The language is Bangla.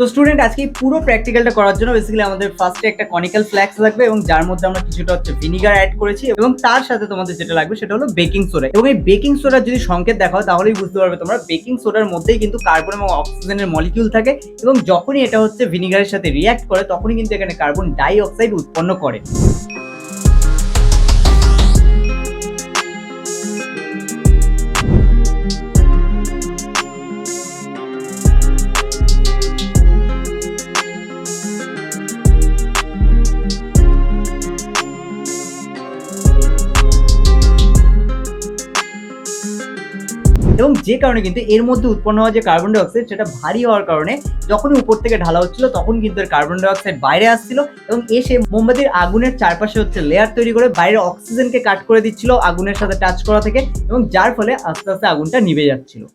তো স্টুডেন্ট আজকে পুরো প্র্যাকটিক্যালটা করার জন্য বেসিক্যালি আমাদের ফার্স্টে একটা কনিক্যাল ফ্ল্যাক্স লাগবে এবং যার মধ্যে আমরা কিছুটা হচ্ছে ভিনিগার অ্যাড করেছি এবং তার সাথে তোমাদের যেটা লাগবে সেটা হলো বেকিং সোডা এবং এই বেকিং সোডার যদি সংকেত দেখাও তাহলেই বুঝতে পারবে তোমরা বেকিং সোডার মধ্যেই কিন্তু কার্বন এবং অক্সিজেনের মলিকিউল থাকে এবং যখনই এটা হচ্ছে ভিনিগারের সাথে রিয়াক্ট করে তখনই কিন্তু এখানে কার্বন ডাই অক্সাইড উৎপন্ন করে। এবং যে কারণে কিন্তু এর মধ্যে উৎপন্ন হওয়া যে কার্বন ডাইঅক্সাইড সেটা ভারী হওয়ার কারণে যখনই উপর থেকে ঢালা হচ্ছিল, তখন কিন্তু এর কার্বন ডাইঅক্সাইড বাইরে আসছিল এবং এসে মোমবাতির আগুনের চারপাশে হচ্ছে লেয়ার তৈরি করে বাইরে অক্সিজেনকে কাট করে দিচ্ছিল আগুনের সাথে টাচ করা থেকে এবং যার ফলে আস্তে আস্তে আগুনটা নিভে যাচ্ছিল।